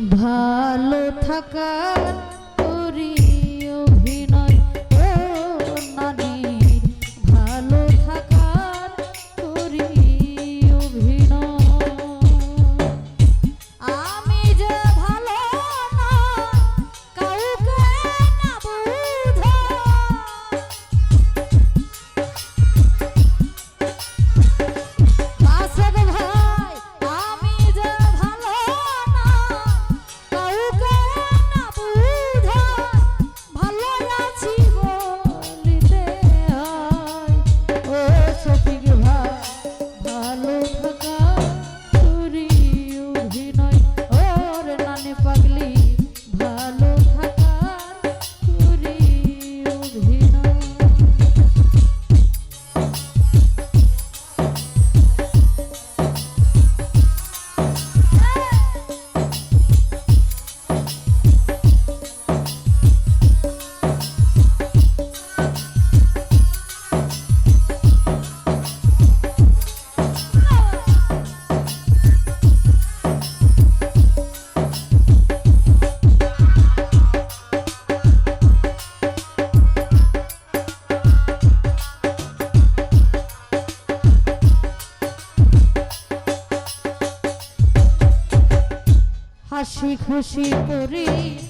ভালো থাকার হাসি খুশি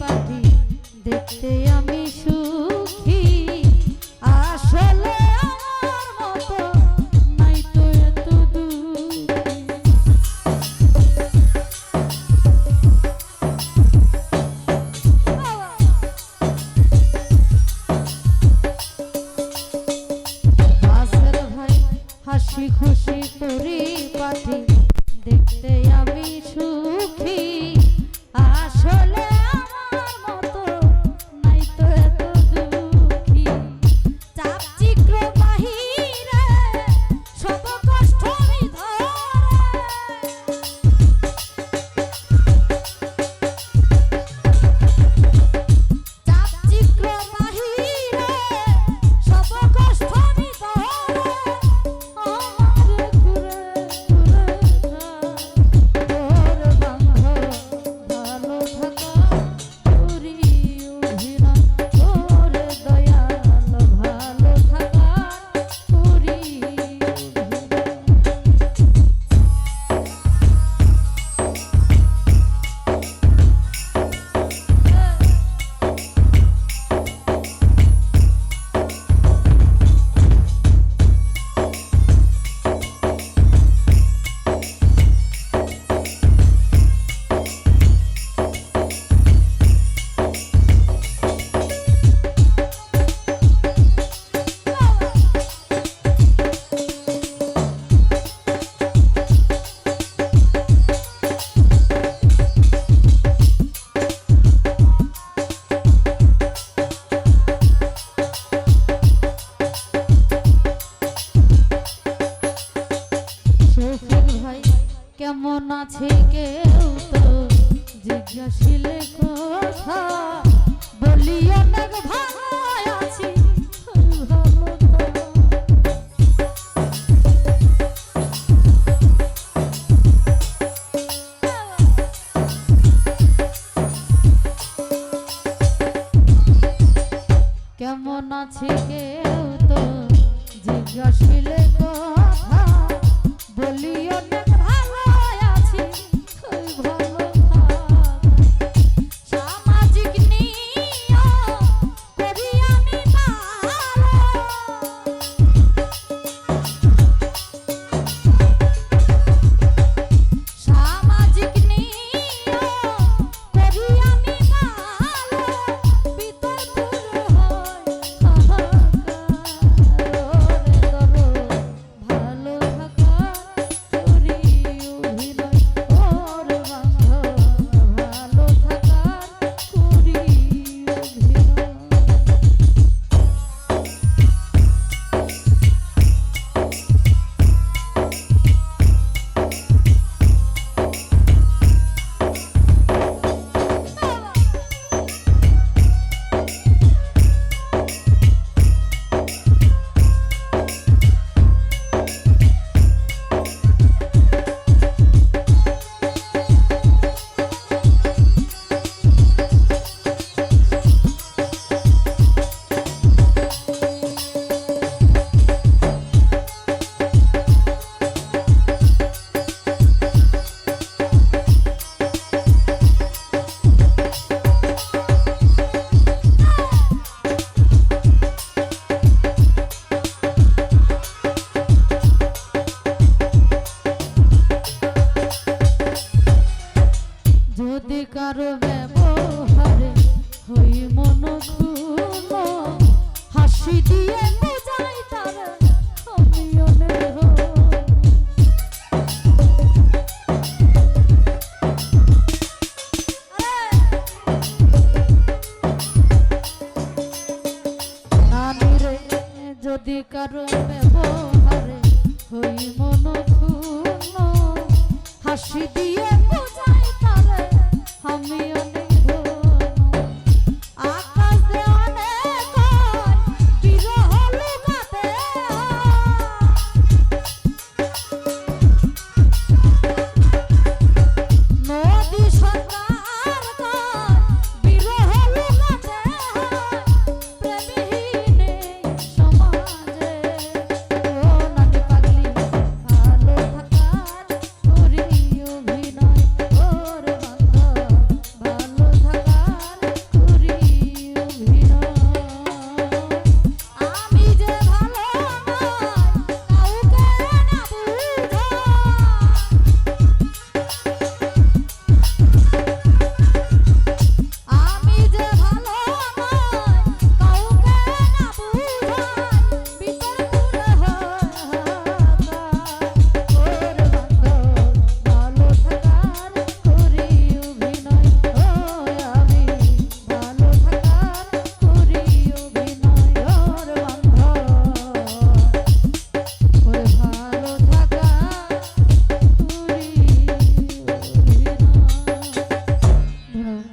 পাখি। দেখতে আমি সুখী কেমন আছে কেউ তো জিজ্ঞাসিলে কথা। বলি অনেক ভালো আছি। karo